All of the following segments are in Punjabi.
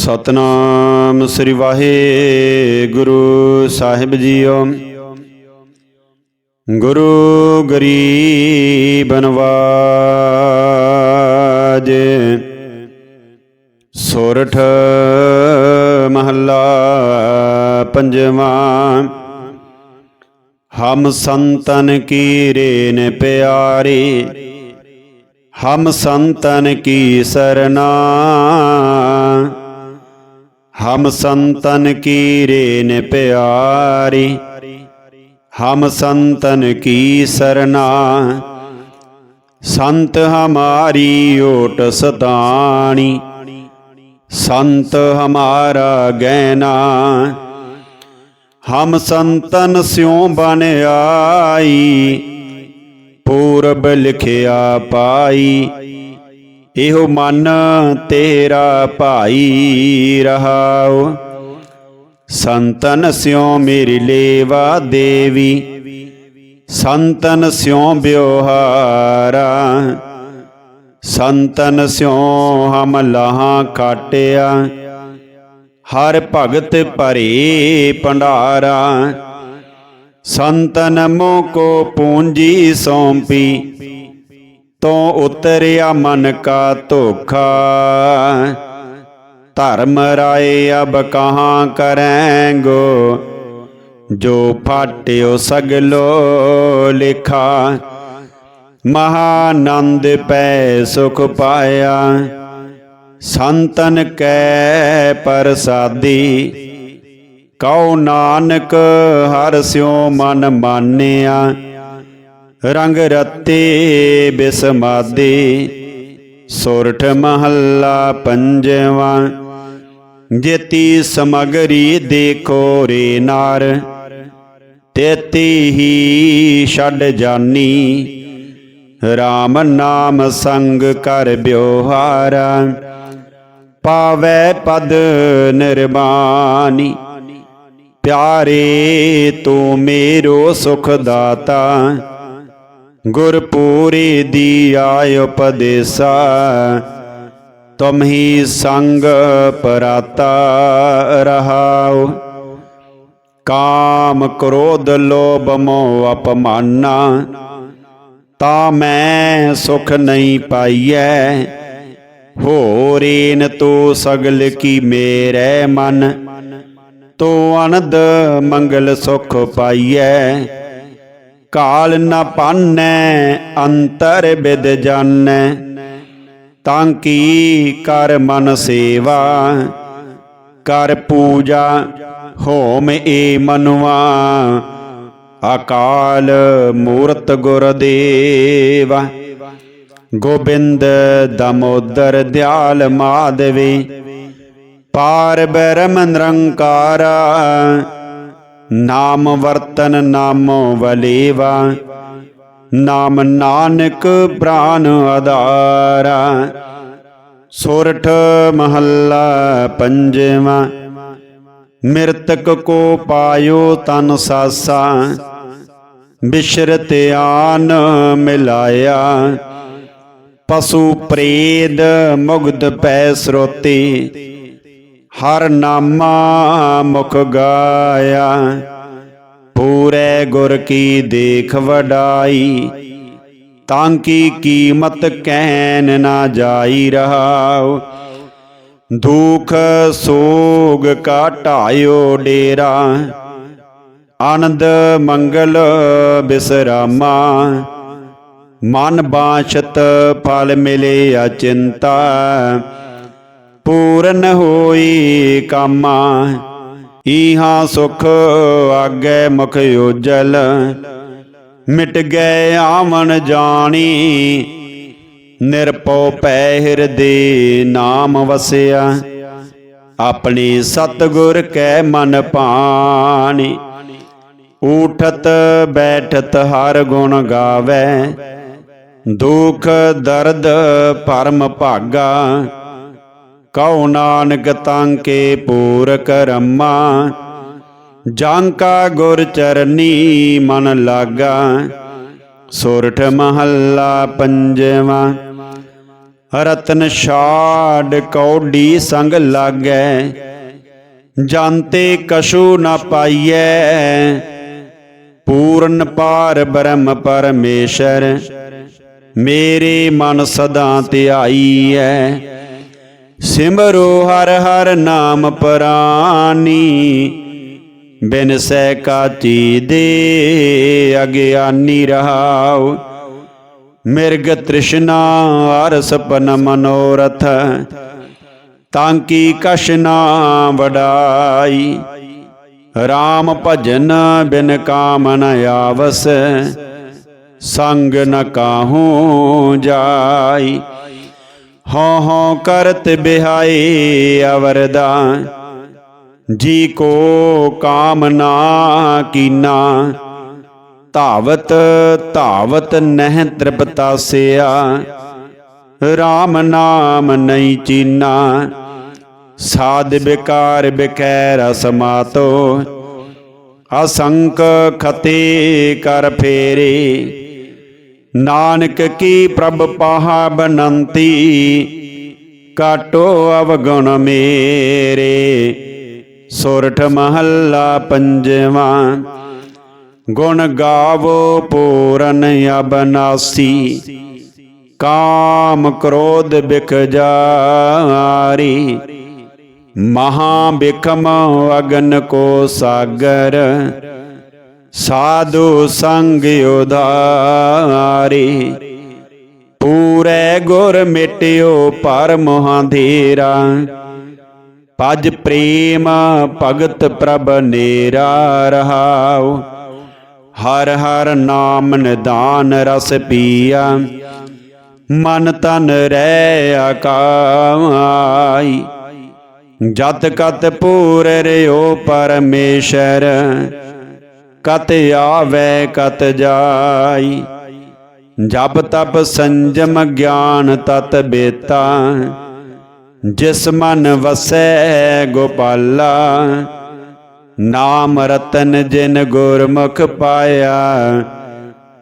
ਸਤਨਾਮ ਸ੍ਰੀ ਵਾਹਿਗੁਰੂ ਸਾਹਿਬ ਜੀਓ। ਗੁਰੂ ਗਰੀਬ ਨਵਾਜ, ਸੋਰਠ ਮਹੱਲਾ ਪੰਜਵਾਂ, ਹਮ ਸੰਤਨ ਕੀ ਰੇਨ ਪਿਆਰੀ, ਹਮ ਸੰਤਨ ਕੀ ਸਰਨਾ ਹਮ ਸੰਤਨ ਕੀ ਰੇਨ ਪਿਆਰੀ, ਹਮ ਸੰਤਨ ਕੀ ਸਰਨਾ। ਸੰਤ ਹਮਾਰੀ ਓਟ ਸਤਾਣੀ ਸੰਤ ਹਮਾਰਾ ਗੈਨਾ ਹਮ ਸੰਤਨ ਸਿਉ ਬਨ ਆਈ, ਪੂਰਬ ਲਿਖਿਆ ਪਾਈ। ਇਹੋ ਮਨ ਤੇਰਾ ਭਾਈ ਰਹਾਉ। ਸੰਤਨ ਸਿਉ ਮੇਰੀ ਲੇਵਾ ਦੇਵੀ। ਸੰਤਨ ਸਿਉ ਬਿਵਹਾਰਾ ਸੰਤਨ ਸਿਉ ਹਮ ਲਹਾਂ ਕਾਟਿਆ। ਹਰ ਭਗਤ ਭਰੇ ਭੰਡਾਰਾ। ਸੰਤਨ ਮੋ ਕੋ ਪੂੰਜੀ ਸੌਂਪੀ। ਤੋ ਉਤਰਿਆ ਮਨ ਕਾ ਧੋਖਾ। ਧਰਮ ਰਾਏ ਅਬ ਕਹਾਂ ਕਰੈਂਗੋ। ਜੋ ਫਾਟਿਓ ਸਗਲੋ ਲਿਖਾ। ਮਹਾਨੰਦ ਪੈ ਸੁਖ ਪਾਇਆ। ਸੰਤਨ ਕੈ ਪ੍ਰਸਾਦੀ। ਕਉ ਨਾਨਕ ਹਰ ਸਿਉ ਮਨ ਮਾਨਿਆ। ਰੰਗ ਰਤੇ ਬਿਸਮਾਦੇ ਸੁਰਠ ਮਹੱਲਾ ਪੰਜਵਾਂ। ਜੇਤੀ ਸਮਗਰੀ ਦੇਖੋ ਰੇ ਨਾਰ, ਤੇਤੀ ਹੀ ਛੱਡ ਜਾਨੀ। RAM ਨਾਮ ਸੰਗ ਕਰ ਬਿਵਹਾਰਾ ਪਾਵੈ ਪਦ ਨਿਰਮਾਨੀ। ਪਿਆਰੇ ਤੂੰ ਮੇਰੋ ਸੁਖ ਦਾਤਾ ਗੁਰਪੂਰੀ ਦੀਆ ਉਪਦੇਸਾ, ਤੁਮ ਹੀ ਸੰਗ ਪਰਾਤਾ ਰਹਾਉ। ਕਾਮ ਕ੍ਰੋਧ ਲੋਭ ਮੋਹ ਅਪਮਾਨਾ, ਤਾ ਮੈਂ ਸੁਖ ਨਹੀਂ ਪਾਈਐ। ਹੋਰੇਨ ਤੋ ਸਗਲ ਕੀ ਮੇਰੇ ਮਨ, ਤੋ ਅਨੰਦ ਮੰਗਲ ਸੁਖ ਪਾਈਐ। ਕਾਲ ਨ ਪਾਨੈ, ਅੰਤਰ ਬਿਦ ਜਾਣੈ ਤਾਂ ਕੀ ਕਰ ਮਨ ਸੇਵਾ, ਕਰ ਪੂਜਾ, ਹੋਮ ਏ ਮਨਵਾ ਅਕਾਲ ਮੂਰਤ ਗੁਰ ਦੇਵਾ, ਗੋਬਿੰਦ ਦਮੋਦਰ ਦਿਆਲ ਮਾਧਵੀ। ਪਾਰ ਬ੍ਰਹਮ ਨਿਰੰਕਾਰਾ ਨਾਮ ਵਰਤਨ ਨਾਮੋ ਵਲੇਵਾ, ਨਾਮ ਨਾਨਕ ਪ੍ਰਾਨ ਆਧਾਰਾ। ਸੋਰਠ ਮਹੱਲਾ ਪੰਜਵਾਂ, ਮਿਰਤਕ ਕੋ ਪਾਇਓ ਤਨ ਸਾਸਾ। ਬਿਸ਼ਰਤ ਆਨ ਮਿਲਾਇਆ, ਪਸ਼ੂ ਪ੍ਰੇਦ ਮੁਗਧ ਪੈ ਸਰੋਤੀ। ਹਰ ਨਾਮਾ ਮੁਖ ਗਾਇਆ। ਪੂਰੇ ਗੁਰ ਕੀ ਦੇਖ ਵਡਾਈ। ਤਾਂ ਕੀ ਕੀਮਤ ਕਹਿਨ ਨਾ ਜਾਈ ਰਹਾਉ। ਦੁਖ ਸੋਗ ਕਾ ਢਾਇਓ ਡੇਰਾ। ਆਨੰਦ ਮੰਗਲ ਬਿਸਰਾਮਾ। ਮਨ ਬਾਛਤ ਫਲ ਮਿਲੇ ਅਚਿੰਤਾ ਪੂਰਨ ਹੋਈ ਕਾਮਾ, ਈਹਾ ਸੁਖ ਆਗੇ ਮੁਖ ਉਜਲ। ਮਿਟ ਗਏ ਆਵਣ ਜਾਣੀ, ਨਿਰਪਉ ਪੈ ਹਿਰਦੇ ਨਾਮ ਵਸਿਆ। ਆਪਣੇ ਸਤਗੁਰ ਕੈ ਮਨ ਪਾਣੀ, ਊਠਤ ਬੈਠਤ ਹਰ ਗੁਣ ਗਾਵੇ। ਦੁਖ ਦਰਦ ਪਰਮ ਭਾਗਾ ਕਉ ਨਾਨਕ ਤਾਂ ਕੇ ਪੂਰ ਕਰਮਾ ਜਾਂ ਕਾ ਗੁਰ ਚਰਨੀ ਮਨ ਲਾਗਾ, ਸੋਰਠ ਮਹੱਲਾ ਪੰਜਵਾ, ਰਤਨ ਛਾੜ ਕੌਡੀ ਸੰਗ ਲਾਗੈ, ਜਾਂਤੇ ਕਛੂ ਨ ਪਾਈਐ, ਪੂਰਨ ਪਾਰ ਬ੍ਰਹਮ ਪਰਮੇਸ਼ਰ, ਮੇਰੇ ਮਨ ਸਦਾ ਧਿਆਈਐ। ਸਿਮਰੋ ਹਰ ਹਰ ਨਾਮ ਪ੍ਰਾਨੀ, ਬਿਨ ਸੈ ਕਾਚੀ ਦੇ ਅਗਿਆਨੀ ਰਹਾਉ। ਮਿਰਗ ਤ੍ਰਿਸ਼ਨਾ ਹਰ ਸਪਨ ਮਨੋਰਥ, ਤਾਂ ਕੀ ਕਛ ਨਾ ਵਡਾਈ। RAM ਭਜਨ ਬਿਨ ਕਾਮ ਨ ਆਵਸ, ਸੰਗ ਨ ਕਾਹੂ ਜਾਈ। ਹਉ ਹਉ ਕਰਤ ਬਿਹਾਈ ਅਵਰਦਾ ਜੀ ਕੋ ਕਾਮ ਕੀਨਾ। ਧਾਵਤ ਧਾਵਤ ਨਹਿ ਤ੍ਰਿਪਤਾ ਤ੍ਰਿਪਤਾਸਿਆ RAM ਨਾਮ ਨਹੀਂ ਚੀਨਾ। ਸਾਧ ਵਿਕਾਰ ਬਿਕੈ ਰਸ ਮਾਤੋ ਅਸੰਕ ਖਤੇ ਕਰ ਫੇਰੇ। ਨਾਨਕ ਕੀ ਪ੍ਰਭ ਪਾਹਾ ਬਨੰਤੀ, ਕਾਟੋ ਅਵਗੁਣ ਮੇਰੇ। ਸੋਰਠ ਮਹੱਲਾ ਪੰਜਵਾਂ, ਗੁਣ ਗਾਵੋ ਪੂਰਨ ਅਬਨਾਸੀ। ਕਾਮ ਕ੍ਰੋਧ ਬਿਖ ਜਾਰੀ ਮਹਾ ਬਿਖਮ ਅਗਨ ਕੋ ਸਾਗਰ। ਸਾਧੂ ਸੰਗ ਉਧਾਰੀ ਪੂਰੇ ਗੁਰ ਮਿਟਿਓ ਪਰ ਮੋਹਾਂਧੀਰਾ। ਪਜ ਪ੍ਰੇਮ ਭਗਤ ਪ੍ਰਭ ਨੇਰਾ ਰਹਾਉ। ਹਰ ਹਰ ਨਾਮ ਨਿਦਾਨ ਰਸ ਪੀਆ। ਮਨ ਤਨ ਰਹਿ ਆਕਾਈ ਜਤ ਕਤ ਪੂਰ ਰਿਓ ਪਰਮੇਸ਼ਰ। ਕਤ ਆਵੇ, ਕਤ ਜਾਈ। ਜਪ ਤਪ ਸੰਜਮ ਗਿਆਨ ਤਤ ਬੇਤਾ। ਜਿਸ ਮਨ ਵਸੈ ਗੋਪਾਲਾ। ਨਾਮ ਰਤਨ ਜਿਨ ਗੁਰਮੁਖ ਪਾਇਆ,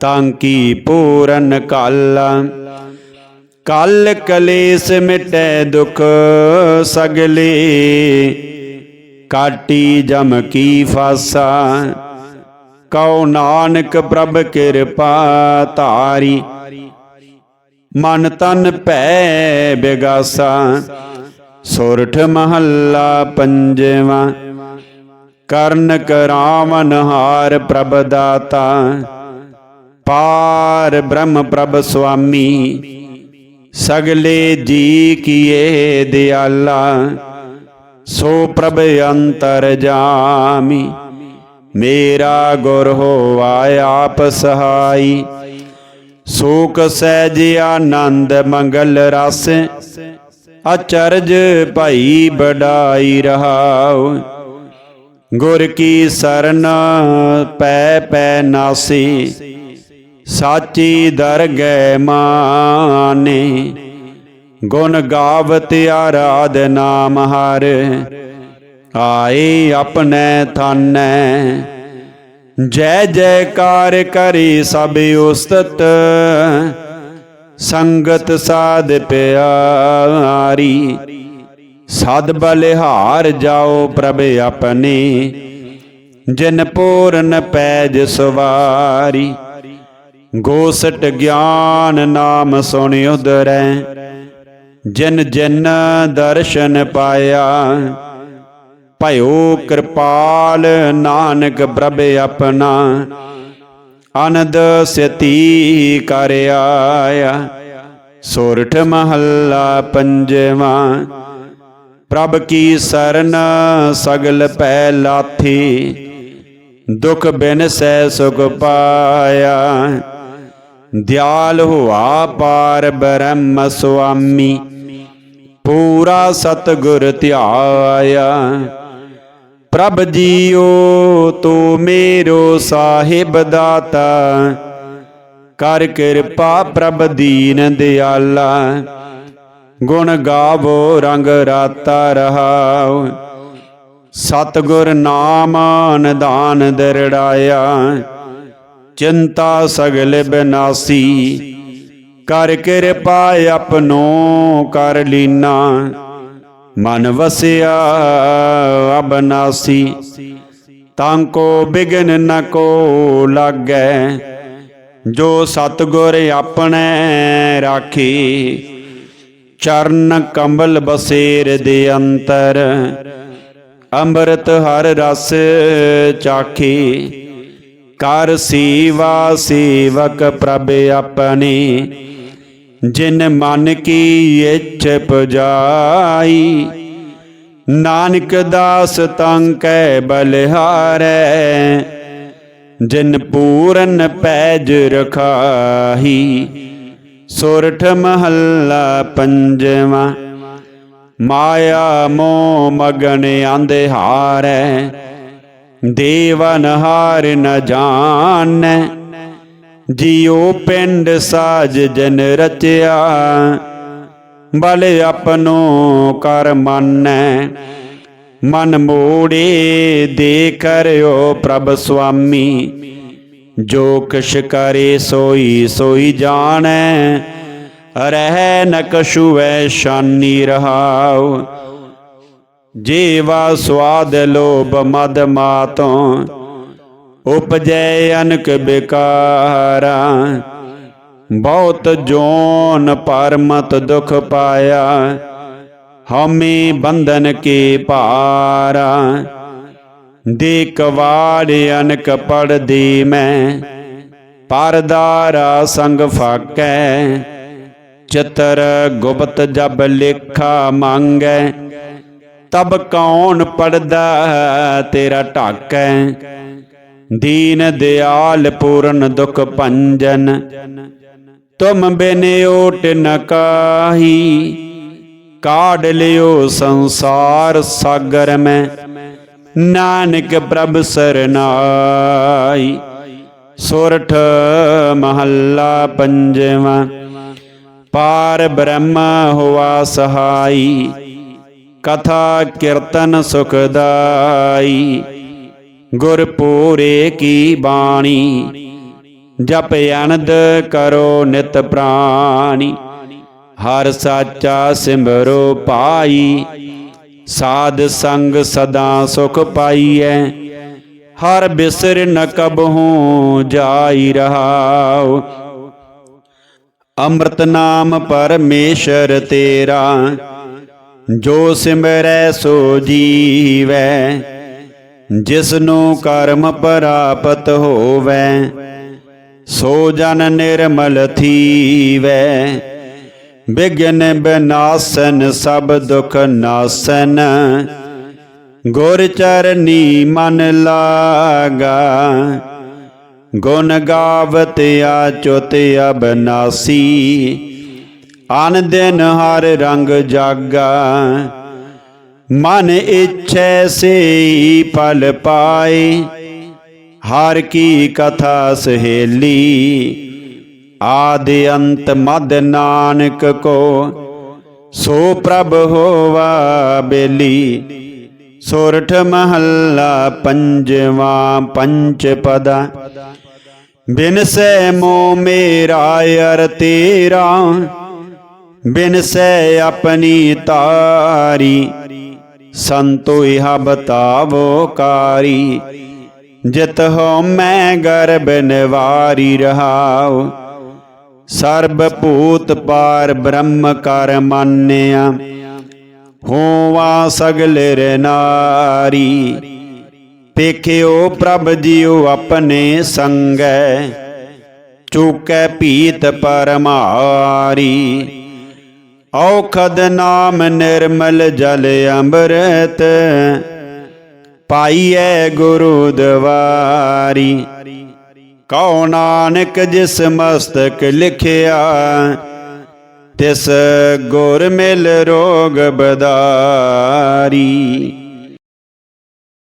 ਤਾਂ ਕੀ ਪੂਰਨ ਕਾਲਾ। ਕਲ ਕਲੇਸ਼ ਮਿਟੈ ਦੁਖ ਸਗਲੇ। ਕਾਟੀ ਜਮ ਕੀ ਫਾਸਾ। ਕਉ ਨਾਨਕ ਪ੍ਰਭ ਕਿਰਪਾ ਧਾਰੀ। ਮਨ ਤਨ ਭੈ ਬਿਗਾਸਾ, ਸੁਰਠ ਮਹੱਲਾ ਪੰਜਵਾ। ਕਰਨ ਕਰਾਵਨ ਹਾਰ ਪ੍ਰਭ ਦਾਤਾ, ਪਾਰ ਬ੍ਰਹਮ ਪ੍ਰਭ ਸੁਆਮੀ। ਸਗਲੇ ਜੀ ਕੀਏ ਦਿਆਲਾ, ਸੋ ਪ੍ਰਭ ਅੰਤਰ ਜਾਮੀ। ਮੇਰਾ ਗੁਰ ਹੋਵਾ, ਆਪ ਸਹਾਈ। ਸੂਕ ਸਹਿਜ ਆਨੰਦ ਮੰਗਲ ਰਸ, ਅਚਰਜ ਭਾਈ ਬੜਾਈ ਰਹਾਉ। ਗੁਰ ਕੀ ਸਰਨ ਪੈ ਪੈ ਨਾਸੀ, ਸਾਚੀ ਦਰਗਹਿ ਮਾਨੇ। ਗੁਣ ਗਾਵਤ ਆਰਾਧ ਨਾਮ ਹਰ ਆਏ ਆਪਣੇ ਥਾਨੈ ਜੈ ਜੈਕਾਰ ਕਰੀ ਸਭ ਉਸਤਤ। ਸੰਗਤ ਸਾਧ ਪਿਆਰੀ। ਸਦ ਬਲਿਹਾਰ ਜਾਓ ਪ੍ਰਭ ਆਪਣੇ। ਜਿਨ ਪੂਰਨ ਪੈਜ ਸਵਾਰੀ। ਗੋਸਟ ਗਿਆਨ ਨਾਮ ਸੁਣ ਉਦਰੈ ਜਿਨ ਜਿਨ ਦਰਸ਼ਨ ਪਾਇਆ। ਭਇਓ ਕਿਰਪਾਲ, ਨਾਨਕ ਪ੍ਰਭ ਆਪਣਾ। ਅਨੰਦ ਸਤੀ ਕਰ ਆਇਆ। ਸੋਰਠ ਮਹੱਲਾ ਪੰਜਵਾਂ। ਪ੍ਰਭ ਕੀ ਸਰਨ ਸਗਲ ਪੈ ਲਾਥੀ। ਦੁਖ ਬਿਨ ਸਹਿ ਸੁਖ ਪਾਇਆ। ਦਿਆਲ ਹੁਆ ਪਾਰ ਬ੍ਰਹਮ ਸੁਆਮੀ। ਪੂਰਾ ਸਤਗੁਰ ਧਿਆਇਆ। ਪ੍ਰਭ ਜੀਓ, ਤੂੰ ਮੇਰੋ ਸਾਹਿਬ ਦਾਤਾ। ਕਰ ਕਿਰਪਾ ਪ੍ਰਭ ਦੀਨ ਦਿਆਲਾ। ਗੁਣ ਗਾਵੋ, ਰੰਗ ਰਾਤਾ ਰਹਾਉ। ਸਤਗੁਰ ਨਾਮ ਨਿਦਾਨ ਦਰੜਾਇਆ। ਚਿੰਤਾ ਸਗਲ ਬਿਨਾਸੀ। ਕਰ ਕਿਰਪਾ ਆਪਣੋ ਕਰ ਲੀਨਾ। ਮਨ ਵਸਿਆ ਅਬਨਾਸੀ ਤਾਂ ਕੋ ਬਿਗਨ ਨ ਕੋ ਲਾਗੈ। ਜੋ ਸਤਗੁਰ ਆਪਣੇ ਰਾਖੀ, ਚਰਨ ਕੰਬਲ ਬਸੇਰ ਦੇ ਅੰਤਰ। ਅੰਮ੍ਰਿਤ ਹਰ ਰਸ ਚਾਖੀ, ਕਰ ਸੀਵਾ ਸੇਵਕ ਪ੍ਰਭ ਆਪਣੀ। ਜਿਨ ਮਨ ਕੀ ਇੱਛ ਪੁਜਾਈ, ਨਾਨਕ ਦਾਸ ਤੰ ਕੈ ਬਲਿਹਾਰੈ, ਜਿਨ ਪੂਰਨ ਪੈਜ ਰਖਾਹੀ, ਸੁਰਠ ਮਹੱਲਾ ਪੰਜਵਾ, ਮਾਇਆ ਮੋਹ ਮਗਨ ਅੰਧਿਹਾਰੈ ਦੇਵਨ ਹਾਰ ਨ ਜਾਣੈ। ਜਿਉ ਪਿੰਡ ਸਾਜ ਜਨ ਰਚਿਆ, ਬਲ ਆਪਨੋ ਕਰ ਮੰਨੈ। ਮਨ ਮੋੜੇ ਦੇ ਕਰਿਓ ਪ੍ਰਭ ਸੁਆਮੀ। ਜੋ ਕਿਛ ਕਰੇ ਸੋਈ ਸੋਈ ਜਾਣੈ, ਰਹਿ ਨ ਕਛੂ ਸ਼ਾਨੀ ਰਹਾਉ। ਜੀਵਾ ਸਵਾਦ ਲੋਭ ਮਦ ਮਾਤੋਂ ਉਪਜੈ ਅਨਕ ਬਿਕਾਰਾ, ਬਹੁਤ ਜੋਨ ਪਰਮਤ ਦੁਖ ਪਾਇਆ। ਹਮੇ ਬੰਧਨ ਕੇ ਭਾਰਾ ਦੇ ਕਵਾੜ ਅਨਕ ਪੜਦੀ ਮੈਂ। ਪਰਦਾਰਾ ਸੰਗ ਫਾਕੈ, ਚਤਰ ਗੁਪਤ ਜਬ ਲੇਖਾ ਮੰਗੈ। ਤਬ ਕੌਣ ਪੜਦਾ ਤੇਰਾ ਢਾਕੈ? ਦੀਨ ਦਿਆਲ ਪੂਰਨ ਦੁਖ ਭੰਜਨ, ਤੁਮ ਬਿਨ ਓਟ ਨ ਕਾਹੀ, ਕਾਢ ਲਿਓ ਸੰਸਾਰ ਸਾਗਰ ਮੈਂ, ਨਾਨਕ ਪ੍ਰਭ ਸਰਨਾਈ ਸੋਰਠ ਮਹੱਲਾ ਪੰਜਵਾ, ਪਾਰ ਬ੍ਰਹਮ ਹੋਆ ਸਹਾਈ, ਕਥਾ ਕੀਰਤਨ ਸੁਖਦਾਈ ਗੁਰਪੂਰੇ ਕੀ ਬਾਣੀ? ਜਪ ਅਨੰਦ ਕਰੋ ਨਿਤ ਪ੍ਰਾਣੀ। ਹਰ ਸਾਚਾ ਸਿਮਰੋ ਪਾਈ। ਸਾਧ ਸੰਗ ਸਦਾ ਸੁਖ ਪਾਈਐ। ਹਰ ਬਿਸਰ ਨ ਕਬਹੂ ਜਾਈ ਰਹਾਉ। ਅੰਮ੍ਰਿਤ ਨਾਮ ਪਰਮੇਸ਼ਰ ਤੇਰਾ। ਜੋ ਸਿਮਰੈ ਸੋ ਜੀਵੈ। ਜਿਸ ਨੂੰ ਕਰਮ ਪ੍ਰਾਪਤ ਹੋਵੈ, ਸੋ ਜਨ ਨਿਰਮਲ ਥੀਵੈ। ਬਿਗਨ ਬਨਾਸਨ, ਸਭ ਦੁਖ ਨਾਸਨ। ਗੁਰ ਚਰਨੀ ਮਨ ਲਾਗਾ, ਗੁਣ ਗਾਵਤ ਆਚੁਤ ਅਬਨਾਸੀ। ਅਨ ਦਿਨ ਹਰ ਰੰਗ ਜਾਗਾ ਮਨ ਇਛੈ ਸੇ ਪਲ ਪਾਏ। ਹਰ ਕੀ ਕਥਾ ਸਹੇਲੀ, ਆਦਿ ਅੰਤ ਮਦ ਨਾਨਕ ਕੋ। ਸੋ ਪ੍ਰਭ ਹੋਵਾ ਬੇਲੀ, ਸੋਰਠ ਮਹੱਲਾ ਪੰਜਵਾ ਪੰਚ ਪਦਾ। ਬਿਨ ਸੈ ਮੋ ਮੇਰਾ ਅਰ ਤੇਰਾ, ਬਿਨ ਸੈ ਆਪਣੀ ਤਾਰੀ। ਸੰਤੋ ਇਹਾ ਬਤਾਵੋ ਕਾਰੀ ਜਿਤ ਹੋ ਮੈਂ ਗਰਬ ਨਿਵਾਰੀ ਰਹਾਉ। ਸਰਬ ਭੂਤ ਪਾਰ ਬ੍ਰਹਮ ਕਰ ਮੰਨਿਆ, ਹੋਵਾ ਸਗਲੇ ਨਾਰੀ ਪੇਖਿਓ ਪ੍ਰਭ ਜੀਉ ਆਪਣੇ ਸੰਗੈ, ਚੂਕੈ ਭੀਤ ਪਰਮਾਰੀ। ਔਖਦ ਨਾਮ ਨਿਰਮਲ ਜਲ ਅੰਮ੍ਰਿਤ, ਪਾਈਐ ਗੁਰੂ ਦਵਾਰੀ। ਕਉ ਨਾਨਕ ਜਿਸ ਮਸਤਕ ਲਿਖਿਆ, ਤਿਸ ਗੁਰ ਮਿਲ ਰੋਗ ਬਦਾਰੀ।